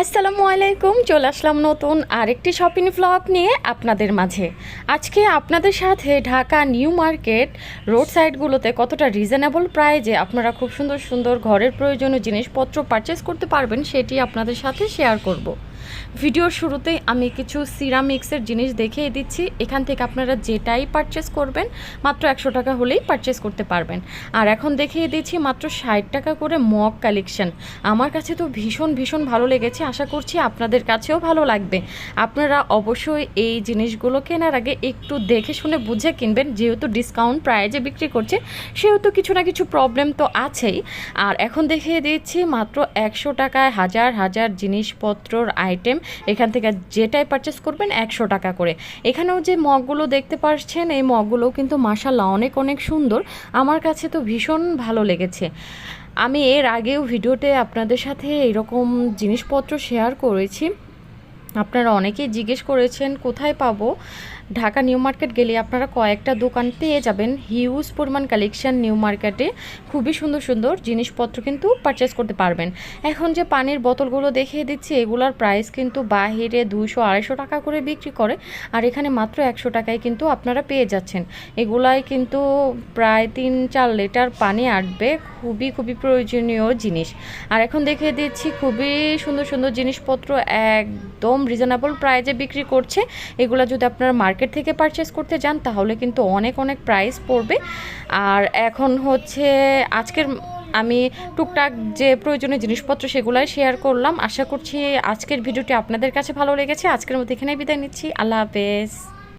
আসসালামু আলাইকুম, চলে আসলাম নতুন আরেকটি শপিং ফ্লপ নিয়ে আপনাদের মাঝে আজকে আপনাদের সাথে ঢাকা নিউ মার্কেট রোড সাইডগুলোতে কতটা রিজনেবল প্রাইজে আপনারা খুব সুন্দর সুন্দর ঘরের প্রয়োজনীয় জিনিসপত্র পারচেস করতে পারবেন, সেটি আপনাদের সাথে শেয়ার করব। ভিডিওর শুরুতেই আমি কিছু সিরামিক্সের জিনিস দেখিয়ে দিচ্ছি। এখান থেকে আপনারা যেটাই পারচেস করবেন, মাত্র একশো টাকা হলেই পারচেস করতে পারবেন। আর এখন দেখিয়ে দিচ্ছি মাত্র ষাট টাকা করে মগ কালেকশন আমার কাছে তো ভীষণ ভীষণ ভালো লেগেছে। আশা করছি আপনাদের কাছেও ভালো লাগবে। আপনারা অবশ্যই এই জিনিসগুলো কেনার আগে একটু দেখে শুনে বুঝে কিনবেন। যেহেতু ডিসকাউন্ট প্রাইজে বিক্রি করছে, সেহেতু কিছু না কিছু প্রবলেম তো আছেই। আর এখন দেখিয়ে দিচ্ছি মাত্র একশো টাকায় হাজার হাজার জিনিসপত্রর আইটেম, এখান থেকে যেটাই পারচেস করবেন একশো টাকা করে। এখানেও যে মগগুলো দেখতে পাচ্ছেন এই মগগুলোও কিন্তু মাসাল্লাহ অনেক অনেক সুন্দর। আমার কাছে তো ভীষণ ভালো লেগেছে। আমি এর আগেও ভিডিওতে আপনাদের সাথে এরকম জিনিসপত্র শেয়ার করেছি। আপনারা অনেকেই জিজ্ঞেস করেছেন, কোথায় পাবো? ঢাকা নিউ মার্কেট গেলে আপনারা কয়েকটা দোকান পেয়ে যাবেন। হিউজ পরিমাণ কালেকশন নিউ মার্কেটে। খুবই সুন্দর সুন্দর জিনিসপত্র কিন্তু পারচেস করতে পারবেন। এখন যে পানির বোতলগুলো দেখিয়ে দিচ্ছি, এগুলোর প্রাইস কিন্তু বাহিরে দুইশো আড়াইশো টাকা করে বিক্রি করে আর এখানে মাত্র একশো টাকায় কিন্তু আপনারা পেয়ে যাচ্ছেন। এগুলাই কিন্তু প্রায় তিন চার লিটার পানি আটবে। খুবই খুবই প্রয়োজনীয় জিনিস। আর এখন দেখিয়ে দিচ্ছি, খুবই সুন্দর সুন্দর জিনিসপত্র একদম রিজনেবল প্রাইজে বিক্রি করছে। এগুলো যদি আপনারা মার্কেট থেকে পারচেস করতে যান, তাহলে কিন্তু অনেক অনেক প্রাইস পড়বে। আর এখন হচ্ছে, আজকের আমি টুকটাক যে প্রয়োজনীয় জিনিসপত্র সেগুলাই শেয়ার করলাম। আশা করছি আজকের ভিডিওটি আপনাদের কাছে ভালো লেগেছে। আজকের মধ্যে এখানেই বিদায় নিচ্ছি। আল্লাহ হাফেজ।